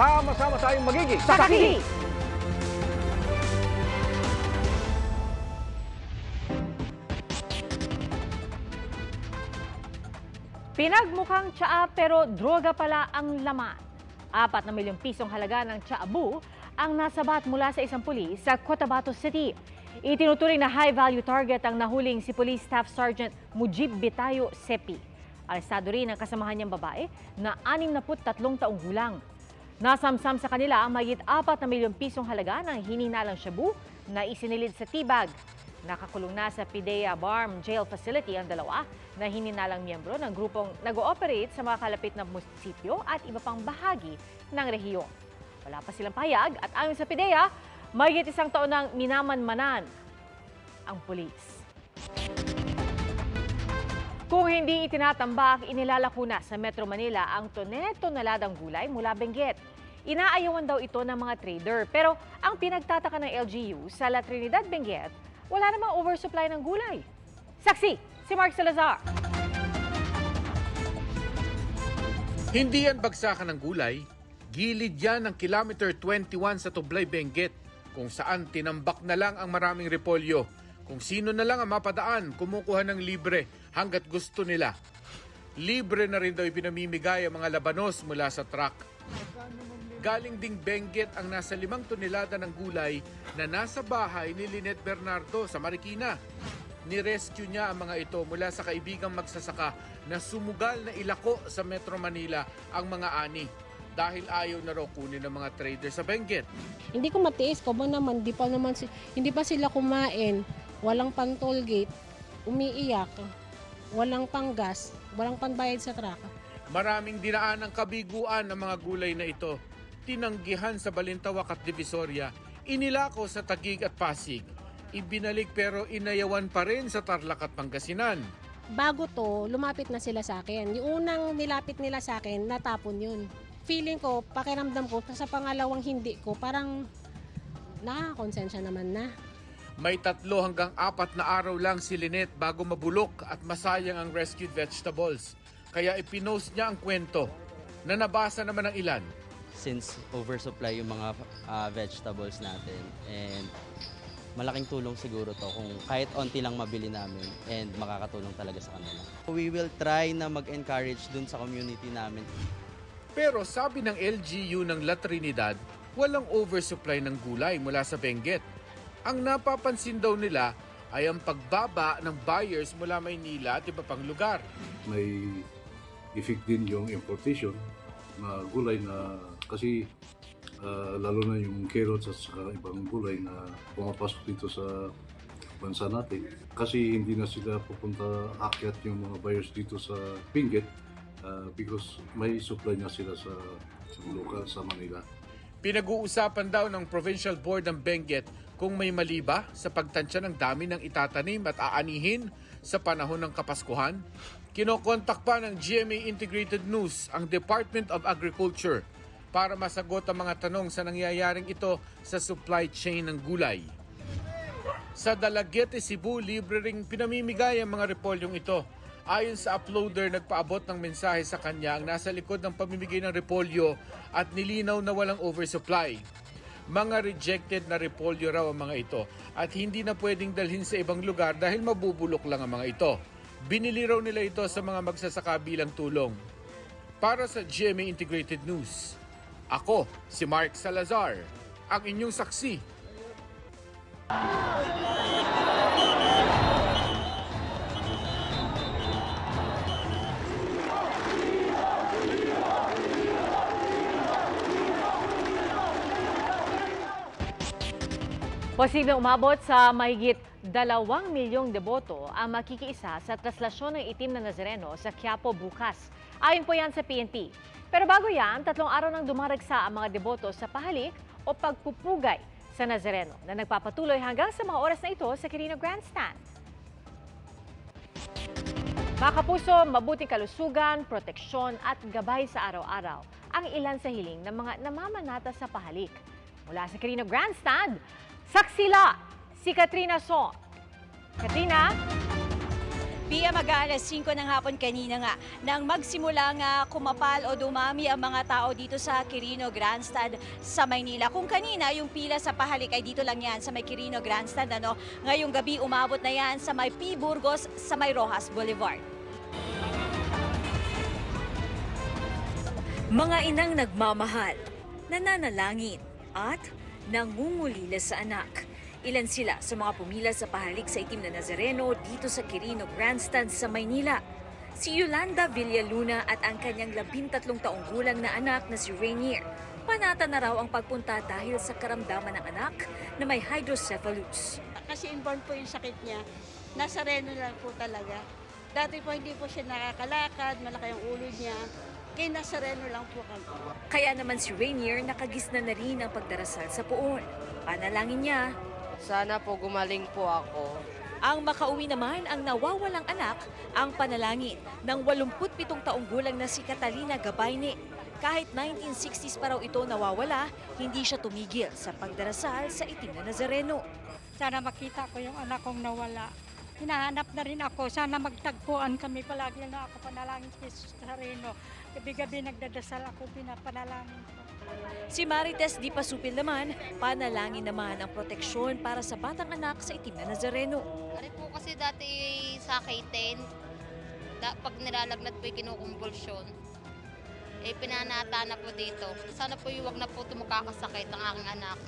Sama-sama tayong magiging Saksi! Pinagmukhang tsaa pero droga pala ang laman. Apat na milyong pisong halaga ng tsaabu ang nasabat mula sa isang pulis sa Cotabato City. Itinuturing na high-value target ang nahuling si Police Staff Sergeant Mujib Bitayo Sepi. Arestado rin ang kasamahan niyang babae na 63 taong gulang. Nasamsam sa kanila ang mayit 4 na milyong pisong halaga ng hininalang shabu na isinilid sa tibag. Nakakulong na sa Pidea Barm Jail Facility ang dalawa na hininalang miyembro ng grupong nag-ooperate sa mga kalapit na munisipyo at iba pang bahagi ng rehiyon. Wala pa silang pahayag at ayon sa Pidea, mayit isang taon ng minamanmanan ang pulis. Kung hindi itinatambak, inilalako na sa Metro Manila ang tonel-toneladang gulay mula Benguet. Inaayawan daw ito ng mga trader. Pero ang pinagtataka ng LGU sa La Trinidad, Benguet, wala namang oversupply ng gulay. Saksi, si Mark Salazar. Hindi yan bagsakan ng gulay, gilid yan ng kilometer 21 sa Tublay, Benguet, kung saan tinambak na lang ang maraming repolyo. Kung sino na lang ang mapadaan, kumukuha ng libre hanggat gusto nila. Libre na rin daw ipinamimigay ang mga labanos mula sa truck. Galing ding Benguet ang nasa limang tonelada ng gulay na nasa bahay ni Linet Bernardo sa Marikina. Nirescue niya ang mga ito mula sa kaibigang magsasaka na sumugal na ilako sa Metro Manila ang mga ani dahil ayaw na raw kunin ng mga trader sa Benguet. Hindi ko matiis, ba naman, di pa naman, hindi pa sila kumain, walang pang toll gate, umiiyak, walang pang gas, walang panbayad sa truck. Maraming dinaan ng kabiguan ng mga gulay na ito. Tinanggihan sa Balintawak at Divisoria, inilako sa Tagig at Pasig. Ibinalik pero inayawan pa rin sa Tarlac at Pangasinan. Bago to, lumapit na sila sa akin. Yung unang nilapit nila sa akin, natapon yun. Feeling ko, pakiramdam ko, sa pangalawang hindi ko, parang nakakonsensya naman na. May tatlo hanggang apat na araw lang si Lynette bago mabulok at masayang ang rescued vegetables. Kaya ipinost niya ang kwento na nabasa naman ng ilan. since oversupply yung mga ah, vegetables natin and malaking tulong siguro to kung kahit onti lang mabili namin and makakatulong talaga sa kanila. We will try na mag-encourage dun sa community namin. Pero sabi ng LGU ng La Trinidad, walang oversupply ng gulay mula sa Benguet. Ang napapansin daw nila ay ang pagbaba ng buyers mula Maynila at iba pang lugar. may effect din yung importation na gulay na kasi ah, lalo na yung carrots at saka ibang gulay na pumapasok dito sa bansa natin. Kasi hindi na sila pupunta akyat yung mga buyers dito sa Benguet ah, because may supply na sila sa, sa local sa Manila. Pinag-uusapan daw ng Provincial Board ng Benguet kung may mali ba sa pagtansya ng dami ng itatanim at aanihin sa panahon ng Kapaskuhan. Kinokontak pa ng GMA Integrated News ang Department of Agriculture para masagot ang mga tanong sa nangyayaring ito sa supply chain ng gulay. Sa Dalaguete, Cebu, libre ring pinamimigay ang mga repolyong ito. Ayon sa uploader, nagpaabot ng mensahe sa kanya ang nasa likod ng pamimigay ng repolyo at nilinaw na walang oversupply. Mga rejected na repolyo raw ang mga ito at hindi na pwedeng dalhin sa ibang lugar dahil mabubulok lang ang mga ito. Binili raw nila ito sa mga magsasaka bilang tulong. Para sa GMA Integrated News, ako si Mark Salazar, ang inyong saksi Posibleng umabot sa mahigit dalawang milyong deboto ang makikiisa sa traslasyon ng itim na Nazareno sa Quiapo bukas. Ayon po yan sa PNP. Pero bago yan, tatlong araw nang dumaragsa ang mga deboto sa pahalik o pagpupugay sa Nazareno na nagpapatuloy hanggang sa mga oras na ito sa Quirino Grandstand. Mga kapuso, mabuting kalusugan, proteksyon at gabay sa araw-araw ang ilan sa hiling ng mga namamanata sa pahalik. Mula sa Quirino Grandstand, saksila si Katrina Son. Katrina? Pia mag-aalas 5 ng hapon kanina nga nang magsimula nga kumapal o dumami ang mga tao dito sa Quirino Grandstand sa Maynila. Kung kanina yung pila sa pahalik ay dito lang yan sa may Quirino Grandstand ano, ngayong gabi umabot na yan sa may P. Burgos sa may Rojas Boulevard. Mga inang nagmamahal, nananalangin at nangungulila sa anak. Ilan sila sa mga pumila sa pahalik sa itim na Nazareno dito sa Quirino Grandstand sa Maynila. Si Yolanda Villaluna at ang kanyang labintatlong taong gulang na anak na si Rainier. Panata na raw ang pagpunta dahil sa karamdaman ng anak na may hydrocephalus. kasi inborn po yung sakit niya, nasa reno lang po talaga. Dati po hindi po siya nakakalakad, malaki ang ulo niya. Kaya nasa reno lang po kami. Kaya naman si Rainier nakagisna na rin ang pagdarasal sa puon. Panalangin niya, Sana po gumaling po ako. Ang makauwi naman ang nawawalang anak, ang panalangin ng 87 taong gulang na si Catalina Gabayne. Kahit 1960s pa raw ito nawawala, hindi siya tumigil sa pagdarasal sa itim na Nazareno. Sana makita ko yung anak kong nawala. Hinahanap na rin ako. Sana magtagpuan kami. Palagi na ako panalangin kay Jesus Sareno. Gabi-gabi nagdadasal ako, pinapanalangin ko. Si Marites Di Pasupil naman, panalangin naman ang proteksyon para sa batang anak sa itim na Nazareno. Ari po kasi dati sa K-10, da, pag nilalagnat po yung kinukumpulsyon, eh pinanata na po dito. Sana po yung wag na po tumakakasakit ang aking anak.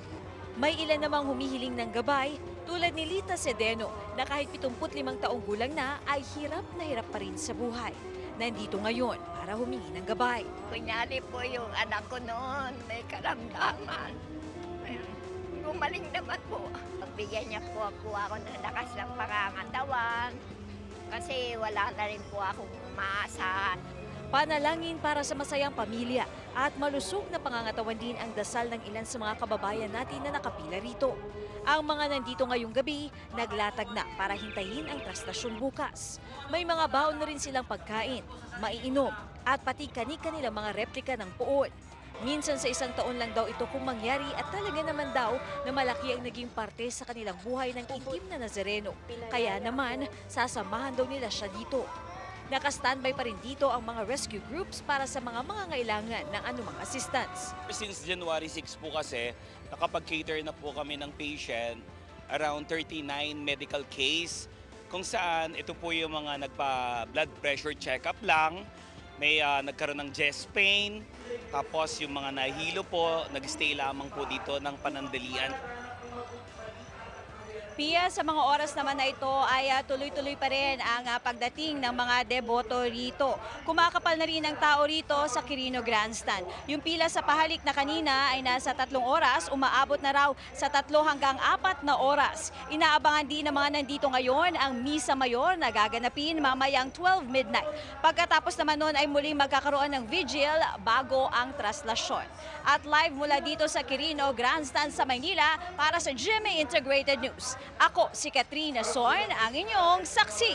May ilan namang humihiling ng gabay tulad ni Lita Sedeno na kahit 75 taong gulang na ay hirap na hirap pa rin sa buhay. Nandito ngayon para humingi ng gabay. Kunyari po yung anak ko noon, may karamdaman. Gumaling naman po. Pagbigyan niya po ako, ako ng lakas ng pangangatawan. Kasi wala na rin po akong maasahan. Panalangin para sa masayang pamilya at malusog na pangangatawan din ang dasal ng ilan sa mga kababayan natin na nakapila rito. Ang mga nandito ngayong gabi, naglatag na para hintayin ang trastasyon bukas. May mga baon na rin silang pagkain, maiinom at pati kani-kanilang mga replika ng puon. Minsan sa isang taon lang daw ito kung mangyari at talaga naman daw na malaki ang naging parte sa kanilang buhay ng itim na Nazareno. Kaya naman, sasamahan daw nila siya dito. Naka-standby pa rin dito ang mga rescue groups para sa mga mangangailangan ng anumang assistance. Since January 6 po kasi, nakapag-cater na po kami ng patient around 39 medical case kung saan ito po yung mga nagpa-blood pressure check-up lang, may ah, nagkaroon ng chest pain, tapos yung mga nahilo po, nag-stay lamang po dito ng panandalian. Pia, sa mga oras naman na ito ay ah, tuloy-tuloy pa rin ang ah, pagdating ng mga deboto rito. Kumakapal na rin ang tao rito sa Quirino Grandstand. Yung pila sa pahalik na kanina ay nasa tatlong oras, umaabot na raw sa tatlo hanggang apat na oras. Inaabangan din ng mga nandito ngayon ang Misa Mayor na gaganapin mamayang 12 midnight. Pagkatapos naman noon ay muling magkakaroon ng vigil bago ang traslasyon. At live mula dito sa Quirino Grandstand sa Maynila para sa GMA Integrated News. Ako si Katrina Soin, ang inyong saksi.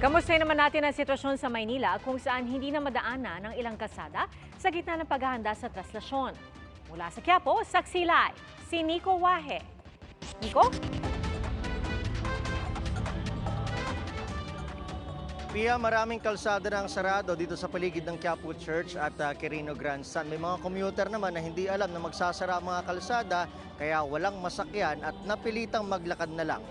Kamusta naman natin ang sitwasyon sa Maynila kung saan hindi na madaanan ng ilang kasada sa gitna ng paghahanda sa traslasyon. Mula sa Quiapo, saksi live, si Nico Wahe. Nico? Pia, maraming kalsada na ang sarado dito sa paligid ng Quiapo Church at uh, Quirino Grandstand. May mga commuter naman na hindi alam na magsasara ang mga kalsada kaya walang masakyan at napilitang maglakad na lang.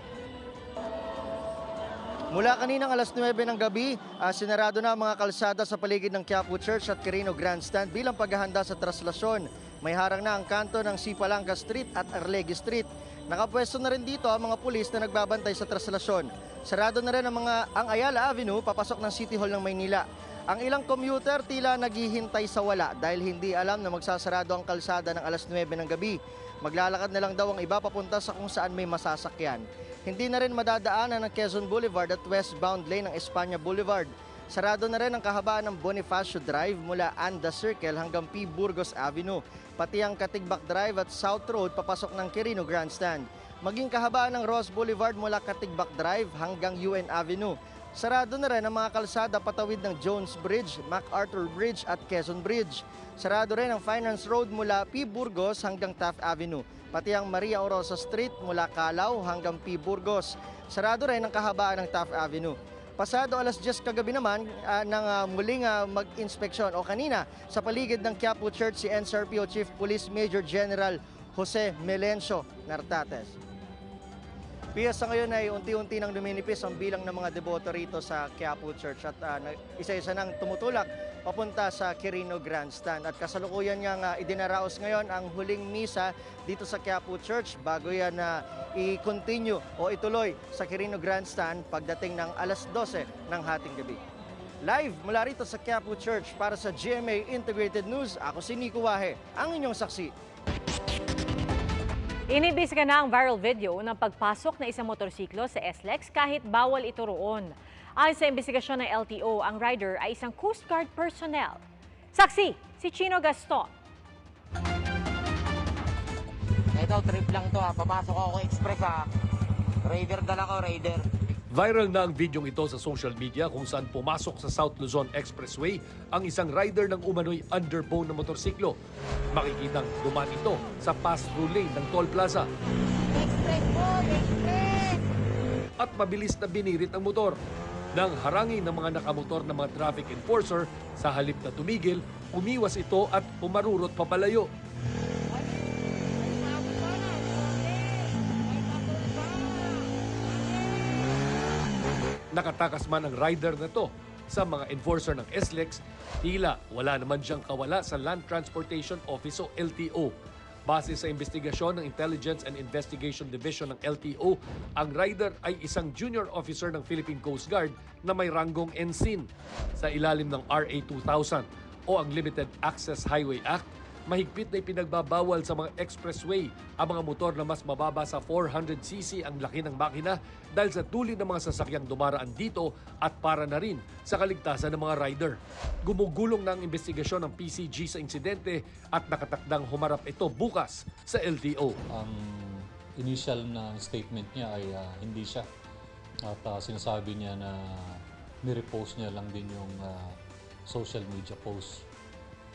Mula kaninang alas 9 ng gabi, ah, sinarado na ang mga kalsada sa paligid ng Quiapo Church at Quirino Grandstand bilang paghahanda sa traslasyon. May harang na ang kanto ng Sipalanga Street at Arlegui Street. Nakapwesto na rin dito ang mga pulis na nagbabantay sa traslasyon. Sarado na rin ang, mga, ang Ayala Avenue papasok ng City Hall ng Maynila. Ang ilang commuter tila naghihintay sa wala dahil hindi alam na magsasarado ang kalsada ng alas 9 ng gabi. Maglalakad na lang daw ang iba papunta sa kung saan may masasakyan. Hindi na rin madadaanan ng Quezon Boulevard at westbound lane ng Espanya Boulevard. Sarado na rin ang kahabaan ng Bonifacio Drive mula Anda Circle hanggang P. Burgos Avenue, pati ang Katigbak Drive at South Road papasok ng Quirino Grandstand. Maging kahabaan ng Ross Boulevard mula Katigbak Drive hanggang UN Avenue, Sarado na rin ang mga kalsada patawid ng Jones Bridge, MacArthur Bridge at Quezon Bridge. Sarado rin ang Finance Road mula P. Burgos hanggang Taft Avenue. Pati ang Maria Orosa Street mula Calao hanggang P. Burgos. Sarado rin ang kahabaan ng Taft Avenue. Pasado alas 10 kagabi naman ah, nang ah, muling ah, mag-inspeksyon o kanina sa paligid ng Quiapo Church si NCRPO Chief Police Major General Jose Melencio Nartates. Pia sa ngayon ay unti-unti nang luminipis ang bilang ng mga deboto rito sa Quiapo Church at nag- isa-isa nang tumutulak papunta sa Quirino Grandstand. At kasalukuyan niyang ah, idinaraos ngayon ang huling misa dito sa Quiapo Church bago yan na i-continue o ituloy sa Quirino Grandstand pagdating ng alas 12 ng hating gabi. Live mula rito sa Quiapo Church para sa GMA Integrated News, ako si Nico Wahe, ang inyong saksi. Inibisga na ang viral video ng pagpasok ng isang motorsiklo sa SLEX kahit bawal ito roon. Ayon sa investigasyon ng LTO, ang rider ay isang Coast Guard personnel. Saksi, si Chino Gaston. Ito, trip lang to ha. Papasok ako express ha. Raider dala ko, Raider. Viral na ang videong ito sa social media kung saan pumasok sa South Luzon Expressway ang isang rider ng umano'y underbone na motorsiklo. Makikitang dumaan ito sa pass-through lane ng toll plaza. At mabilis na binirit ang motor. Nang harangin ng mga nakamotor na mga traffic enforcer, sa halip na tumigil, umiwas ito at pumarurot papalayo. Nakatakas man ang rider na to sa mga enforcer ng SLEX, tila wala naman siyang kawala sa Land Transportation Office o LTO. Base sa investigasyon ng Intelligence and Investigation Division ng LTO, ang rider ay isang junior officer ng Philippine Coast Guard na may ranggong ensign. Sa ilalim ng RA 2000 o ang Limited Access Highway Act, mahigpit na ipinagbabawal sa mga expressway ang mga motor na mas mababa sa 400cc ang laki ng makina dahil sa tuli ng mga sasakyang dumaraan dito at para na rin sa kaligtasan ng mga rider. Gumugulong ang investigasyon ng PCG sa insidente at nakatakdang humarap ito bukas sa LTO. ang initial na statement niya ay ah, hindi siya. At ah, sinasabi niya na nirepost niya lang din yung ah, social media post.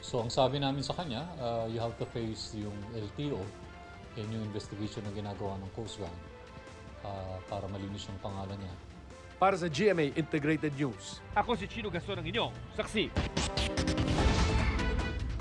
So ang sabi namin sa kanya, ah, you have to face yung LTO and yung investigation na ginagawa ng Coast Guard ah, para malinis yung pangalan niya. Para sa GMA Integrated News, ako si Chino Gaston ang inyong saksi.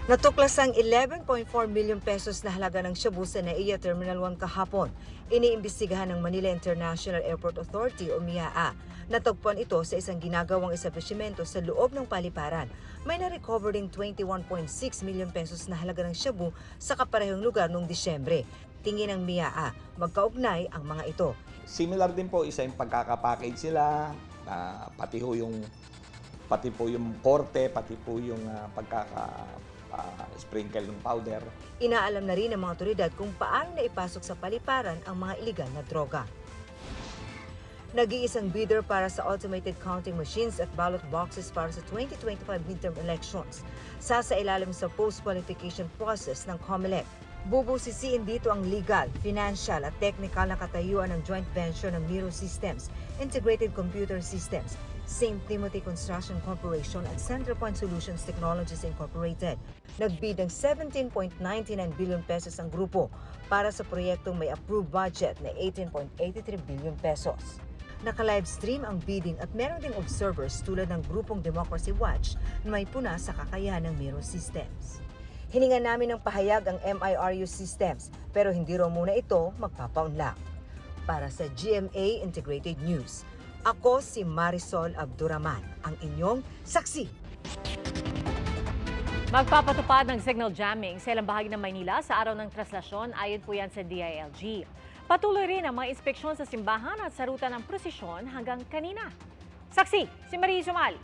Natuklas ang 11.4 million pesos na halaga ng shabu sa NAIA Terminal 1 kahapon. Iniimbestigahan ng Manila International Airport Authority o MIAA. Natagpuan ito sa isang ginagawang establishmento sa loob ng paliparan. May na-recover ding 21.6 million pesos na halaga ng shabu sa kaparehong lugar noong Disyembre. Tingin ng MIAA, magkaugnay ang mga ito. Similar din po isa yung pagkakapackage sila, ah, pati ho yung pati po yung korte, pati po yung ah, pagkaka ah, sprinkle ng powder. Inaalam na rin ng mga otoridad kung paano na ipasok sa paliparan ang mga iligal na droga. Nag-iisang bidder para sa automated counting machines at ballot boxes para sa 2025 midterm elections. Sasa ilalim sa post-qualification process ng COMELEC. Bubusisiin dito ang legal, financial at technical na katayuan ng joint venture ng Miro Systems, Integrated Computer Systems, St. Timothy Construction Corporation at Centerpoint Solutions Technologies Incorporated. Nagbid ng 17.99 billion pesos ang grupo para sa proyektong may approved budget na 18.83 billion pesos. Naka-livestream ang bidding at meron ding observers tulad ng grupong Democracy Watch na may puna sa kakayahan ng Miro Systems. Hininga namin ng pahayag ang MIRU Systems pero hindi raw muna ito magpapaunlak. Para sa GMA Integrated News, ako si Marisol Abduraman, ang inyong saksi. Magpapatupad ng signal jamming sa ilang bahagi ng Maynila sa araw ng traslasyon ayon po yan sa DILG. Patuloy rin ang mga inspeksyon sa simbahan at sa ruta ng prosesyon hanggang kanina. Saksi, si Marie Sumal.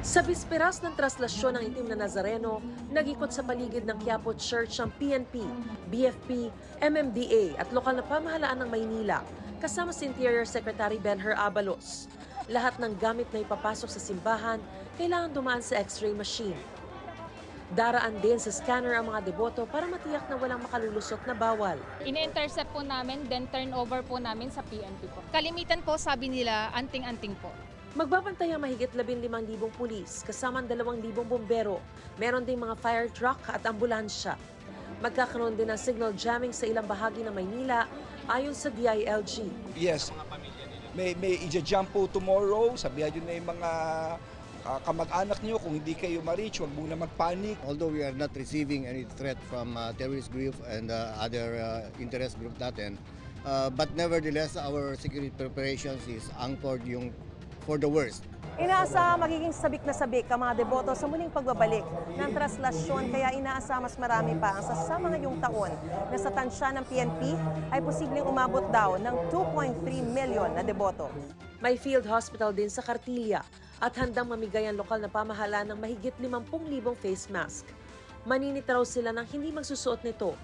Sa bisperas ng traslasyon ng itim na Nazareno, nag-ikot sa paligid ng Quiapo Church ang PNP, BFP, MMDA at lokal na pamahalaan ng Maynila kasama si Interior Secretary Benher Abalos. Lahat ng gamit na ipapasok sa simbahan kailangan dumaan sa x-ray machine. Daraan din sa scanner ang mga deboto para matiyak na walang makalulusot na bawal. Ine-intercept po namin, then turnover po namin sa PNP po. Kalimitan po sabi nila, anting-anting po. Magbabantay ang mahigit 15,000 pulis kasama ang 2,000 bombero. Meron ding mga fire truck at ambulansya. Magkakaroon din ng signal jamming sa ilang bahagi ng Maynila ayon sa DILG. Yes, may, may ija-jump po tomorrow. Sabihan nyo na yung mga ah, kamag-anak nyo. Kung hindi kayo ma-reach, huwag muna mag-panic. Although we are not receiving any threat from uh, terrorist group and uh, other uh, interest group natin, uh, but nevertheless, our security preparations is anchored yung for the worst. Inaasa magiging sabik na sabik ang mga deboto sa muling pagbabalik ng traslasyon kaya inaasa mas marami pa ang sasama ngayong taon na sa tansya ng PNP ay posibleng umabot daw ng 2.3 milyon na deboto. May field hospital din sa Kartilya at handang mamigay ang lokal na pamahalaan ng mahigit 50,000 face mask. Maninit raw sila ng hindi magsusuot nito.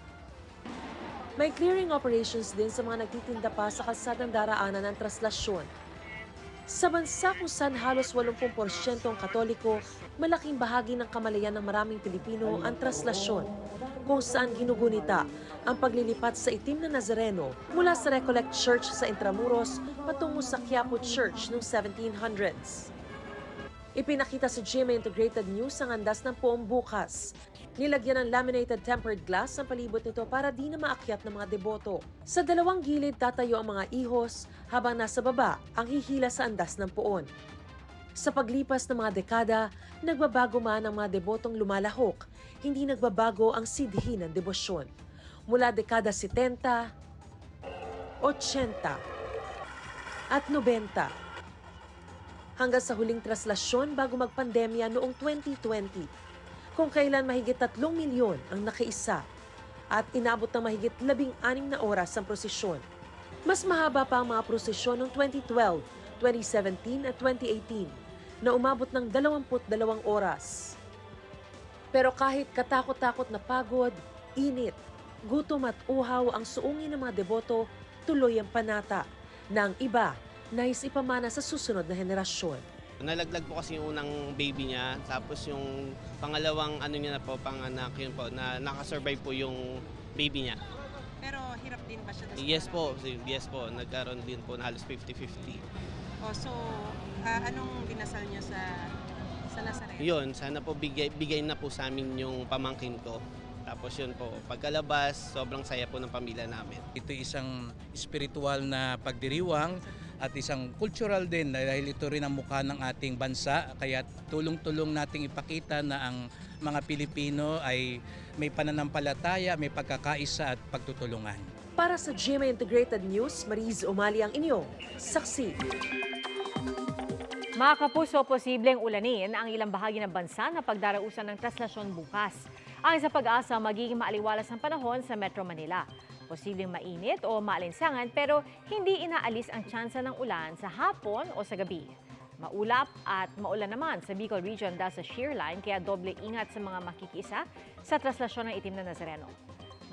May clearing operations din sa mga nagtitinda pa sa kalsadang daraanan ng traslasyon. Sa bansa kung saan halos 80% ang katoliko, malaking bahagi ng kamalayan ng maraming Pilipino ang traslasyon, kung saan ginugunita ang paglilipat sa itim na Nazareno mula sa Recollect Church sa Intramuros patungo sa Quiapo Church noong 1700s. Ipinakita sa GMA Integrated News ang andas ng poong bukas. Nilagyan ng laminated tempered glass ang palibot nito para di na maakyat ng mga deboto. Sa dalawang gilid tatayo ang mga ihos habang nasa baba ang hihila sa andas ng poon. Sa paglipas ng mga dekada, nagbabago man ang mga debotong lumalahok, hindi nagbabago ang sidhi ng debosyon. Mula dekada 70, 80 at 90 hanggang sa huling traslasyon bago magpandemya noong 2020, kung kailan mahigit 3 milyon ang nakiisa at inabot ng mahigit 16 na oras ang prosesyon. Mas mahaba pa ang mga prosesyon noong 2012, 2017 at 2018 na umabot ng 22 oras. Pero kahit katakot-takot na pagod, init, gutom at uhaw ang suungin ng mga deboto, tuloy ang panata ng iba nais ipamana sa susunod na henerasyon. Nalaglag po kasi yung unang baby niya, tapos yung pangalawang ano niya na po, panganak yun po, na nakasurvive po yung baby niya. Pero hirap din ba siya? Yes po, yes po, nagkaroon din po na halos 50-50. Oh, so, ah, anong dinasal niyo sa sa Nazareno? Yun, sana po bigay, bigay na po sa amin yung pamangkin ko. Tapos yun po, pagkalabas, sobrang saya po ng pamilya namin. Ito isang spiritual na pagdiriwang at isang cultural din dahil ito rin ang mukha ng ating bansa kaya tulong-tulong nating ipakita na ang mga Pilipino ay may pananampalataya, may pagkakaisa at pagtutulungan. Para sa GMA Integrated News, Mariz Umali ang inyong saksi. Mga kapuso, posibleng ulanin ang ilang bahagi ng bansa na pagdarausan ng traslasyon bukas. Ang sa pag-asa, magiging maaliwalas ang panahon sa Metro Manila. Posibleng mainit o maalinsangan pero hindi inaalis ang tsansa ng ulan sa hapon o sa gabi. Maulap at maulan naman sa Bicol Region dahil sa shear line kaya doble ingat sa mga makikisa sa traslasyon ng itim na Nazareno.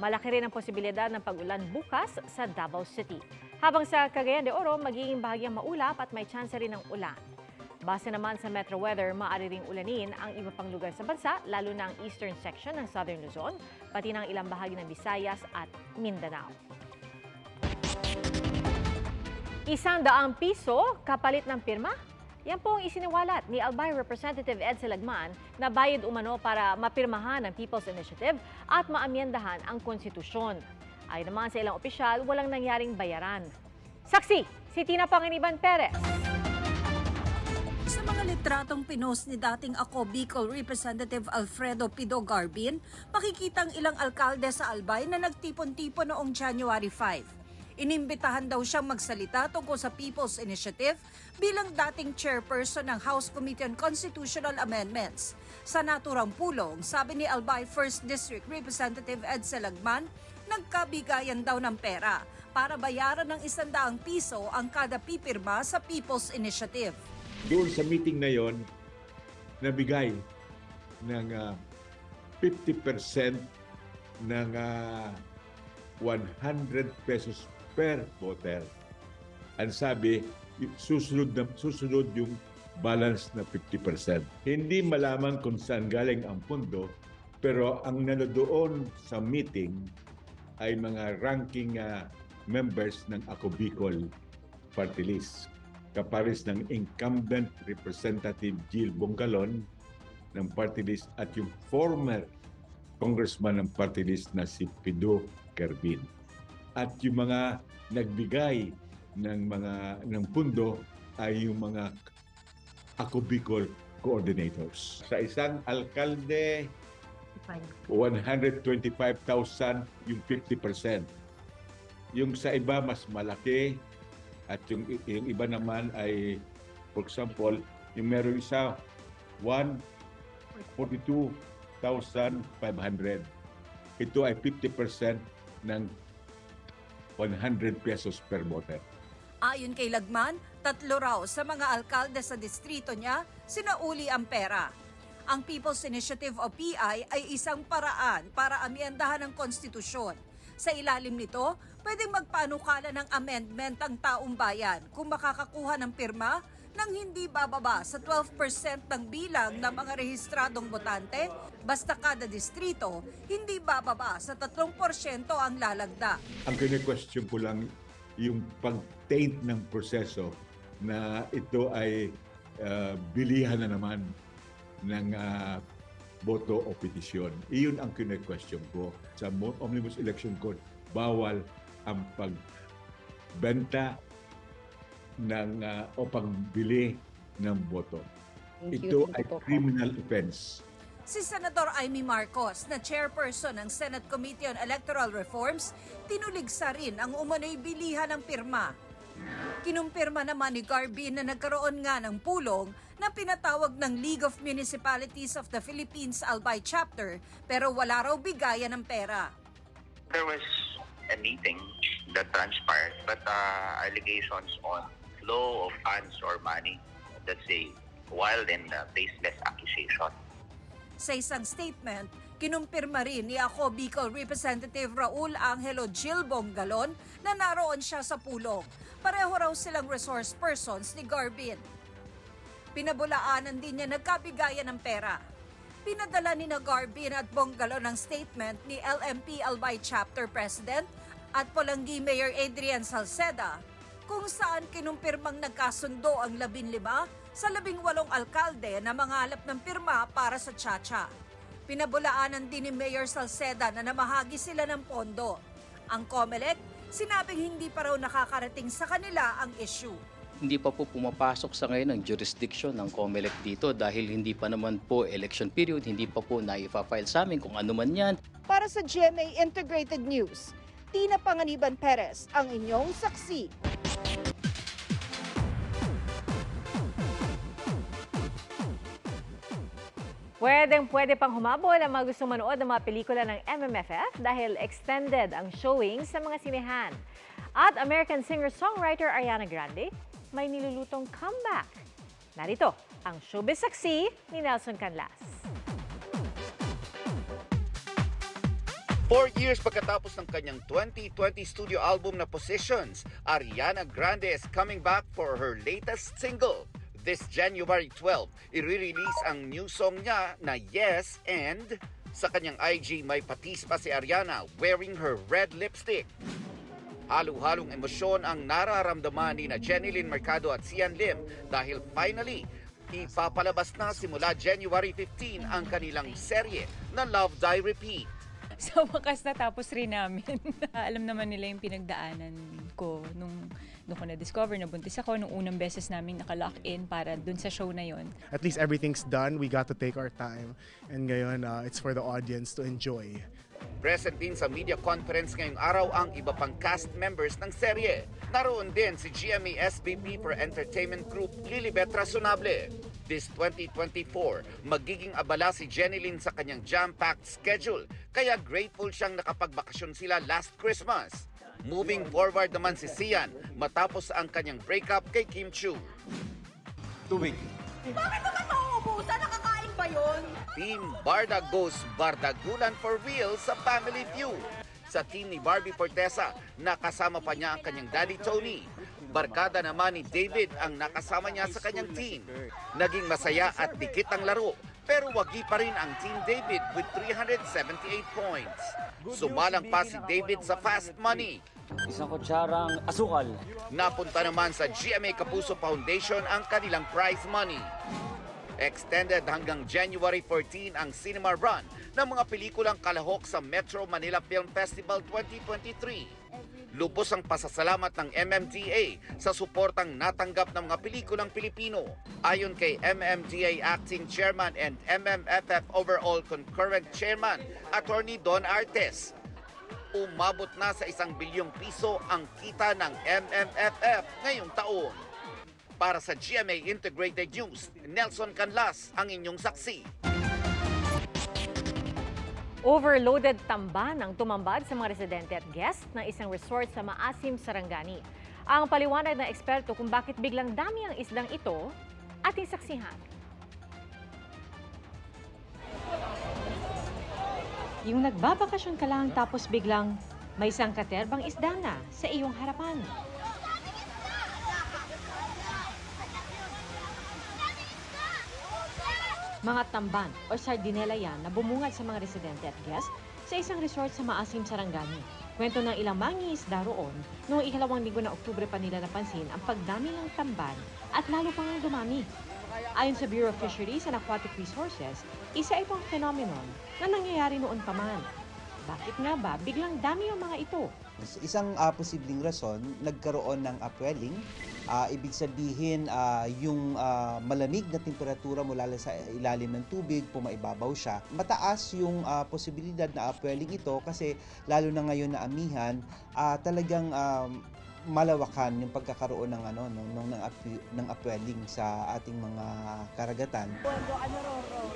Malaki rin ang posibilidad ng pag-ulan bukas sa Davao City. Habang sa Cagayan de Oro, magiging bahagyang maulap at may tsansa rin ng ulan. Base naman sa Metro Weather, maaari ring ulanin ang iba pang lugar sa bansa, lalo na ang eastern section ng Southern Luzon, pati ng ilang bahagi ng Visayas at Mindanao. Isang daang piso kapalit ng pirma? Yan po ang isiniwalat ni Albay Representative Ed Silagman na bayad umano para mapirmahan ang People's Initiative at maamyendahan ang konstitusyon. Ay naman sa ilang opisyal, walang nangyaring bayaran. Saksi, si Tina Panginiban Perez. Sa mga litratong pinost ni dating ako Bicol Representative Alfredo Pido Garbin, makikita ang ilang alkalde sa Albay na nagtipon-tipon noong January 5. Inimbitahan daw siyang magsalita tungkol sa People's Initiative bilang dating chairperson ng House Committee on Constitutional Amendments. Sa naturang pulong, sabi ni Albay 1st District Representative Ed Selagman, nagkabigayan daw ng pera para bayaran ng isandaang piso ang kada pipirma sa People's Initiative. Doon sa meeting na yon nabigay ng ah, 50% ng ah, 100 pesos per voter. Ang sabi, susunod, na, susunod yung balance na 50%. Hindi malaman kung saan galing ang pundo Pero ang nanodoon sa meeting ay mga ranking ah, members ng Ako Bicol Party List. Kapares ng incumbent representative Jill Bongalon ng party list at yung former congressman ng party list na si Pido Kerbin. At yung mga nagbigay ng mga ng pundo ay yung mga Ako Bicol coordinators. Sa isang alkalde, 125,000 yung 50%. Yung sa iba mas malaki at yung, yung iba naman ay for example, yung meron isa 142,500. Ito ay 50% ng 100 pesos per voter. Ayon kay Lagman, tatlo raw sa mga alkalde sa distrito niya sinauli ang pera. Ang People's Initiative o PI ay isang paraan para amyendahan ang konstitusyon. Sa ilalim nito, pwedeng magpanukala ng amendment ang taong bayan kung makakakuha ng pirma nang hindi bababa sa 12% ng bilang ng mga rehistradong botante, basta kada distrito, hindi bababa sa 3% ang lalagda. Ang kine-question ko lang yung pag-taint ng proseso na ito ay uh, bilihan na naman ng uh, boto o petisyon. Iyon ang kine-question ko. Sa Omnibus Election Code, bawal ang pagbenta ng uh, o pagbili ng boto. Ito ay criminal offense. Si Senador Amy Marcos, na chairperson ng Senate Committee on Electoral Reforms, tinuligsa rin ang umano'y bilihan ng pirma. Kinumpirma naman ni Garbin na nagkaroon nga ng pulong na pinatawag ng League of Municipalities of the Philippines Albay Chapter pero wala raw bigayan ng pera. There was a meeting that transpired, but uh, allegations on flow of funds or money, that's a wild and uh, baseless accusation. Sa isang statement, kinumpirma rin ni ako Bicol Representative Raul Angelo Gil Bongalon na naroon siya sa pulong. Pareho raw silang resource persons ni Garbin. Pinabulaanan din niya nagkabigayan ng pera. Pinadala ni na Garbin at Bongalon ang statement ni LMP Albay Chapter President at Polanggi Mayor Adrian Salceda kung saan kinumpirmang nagkasundo ang labing lima sa labing walong alkalde na mangalap ng pirma para sa Chacha. Pinabulaanan din ni Mayor Salceda na namahagi sila ng pondo. Ang COMELEC, sinabing hindi pa raw nakakarating sa kanila ang issue. Hindi pa po pumapasok sa ngayon ang jurisdiction ng COMELEC dito dahil hindi pa naman po election period, hindi pa po na-file sa amin kung ano man yan. Para sa GMA Integrated News, Tina Panganiban Perez, ang inyong saksi. Pwedeng pwede pang humabol ang mga gustong manood ng mga pelikula ng MMFF dahil extended ang showing sa mga sinehan. At American singer-songwriter Ariana Grande may nilulutong comeback. Narito ang showbiz saksi ni Nelson Canlas. Four years pagkatapos ng kanyang 2020 studio album na Positions, Ariana Grande is coming back for her latest single. This January 12, i-release ang new song niya na Yes and sa kanyang IG may patis pa si Ariana wearing her red lipstick. Halo-halong emosyon ang nararamdaman ni na Jenny Lynn Mercado at Sian Lim dahil finally, ipapalabas na simula January 15 ang kanilang serye na Love Die Repeat. Sa wakas natapos rin namin. Alam naman nila yung pinagdaanan ko nung, nung ko na-discover na buntis ako, nung unang beses namin nakalock in para dun sa show na yon. At least everything's done. We got to take our time. And ngayon, uh, it's for the audience to enjoy. Present din sa media conference ngayong araw ang iba pang cast members ng serye. Naroon din si GMA SVP for Entertainment Group Lilibet Razonable. This 2024, magiging abala si Jenny Lynn sa kanyang jam-packed schedule, kaya grateful siyang nakapagbakasyon sila last Christmas. Moving forward naman si Sian matapos ang kanyang breakup kay Kim Chu. Tubig. Bakit naman? Yun? Team Barda goes Bardagulan for real sa Family Feud. Sa team ni Barbie Fortesa, nakasama pa niya ang kanyang daddy Tony. Barkada naman ni David ang nakasama niya sa kanyang team. Naging masaya at dikit ang laro. Pero wagi pa rin ang Team David with 378 points. Sumalang pa si David sa Fast Money. Isang kutsarang asukal. Napunta naman sa GMA Kapuso Foundation ang kanilang prize money. Extended hanggang January 14 ang cinema run ng mga pelikulang kalahok sa Metro Manila Film Festival 2023. Lubos ang pasasalamat ng MMDA sa suportang natanggap ng mga pelikulang Pilipino. Ayon kay MMDA Acting Chairman and MMFF Overall Concurrent Chairman, Attorney Don Artes, umabot na sa isang bilyong piso ang kita ng MMFF ngayong taon. Para sa GMA Integrated News, Nelson Canlas ang inyong saksi. Overloaded tamban ang tumambad sa mga residente at guest ng isang resort sa Maasim, Sarangani. Ang paliwanag ng eksperto kung bakit biglang dami ang isdang ito, ating saksihan. Yung nagbabakasyon ka lang tapos biglang may isang katerbang isda na sa iyong harapan. Mga tamban o sardinela yan na bumungad sa mga residente at guest sa isang resort sa Maasim, Sarangani. Kwento ng ilang mangingisda roon, noong ikalawang linggo ng Oktubre pa nila napansin ang pagdami ng tamban at lalo pang dumami. Ayon sa Bureau of Fisheries and Aquatic Resources, isa itong phenomenon na nangyayari noon pa man. Bakit nga ba biglang dami ang mga ito? Isang ah, posibleng rason, nagkaroon ng upwelling. Ah, ibig sabihin, ah, yung ah, malamig na temperatura mula sa ilalim ng tubig, pumaibabaw siya. Mataas yung ah, posibilidad na upwelling ito kasi lalo na ngayon na amihan, ah, talagang ah, malawakan yung pagkakaroon ng ano ng ng, ng, up- ng upwelling sa ating mga karagatan.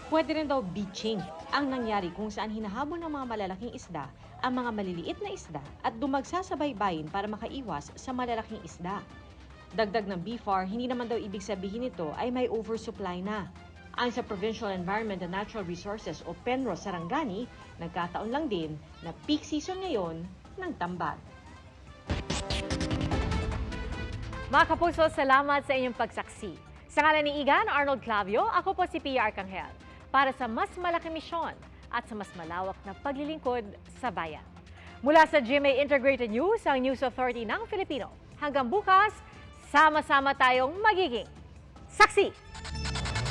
Pwede rin daw beaching ang nangyari kung saan hinahabol ng mga malalaking isda ang mga maliliit na isda at dumagsa sa baybayin para makaiwas sa malalaking isda. Dagdag ng BFAR, hindi naman daw ibig sabihin nito ay may oversupply na. Ang sa Provincial Environment and Natural Resources o PENRO Sarangani, nagkataon lang din na peak season ngayon ng tambad. Mga kapuso, salamat sa inyong pagsaksi. Sa ngalan ni Igan Arnold Clavio, ako po si Pia Arcangel para sa mas malaki misyon at sa mas malawak na paglilingkod sa bayan. Mula sa GMA Integrated News, ang News Authority ng Filipino. Hanggang bukas, sama-sama tayong magiging saksi.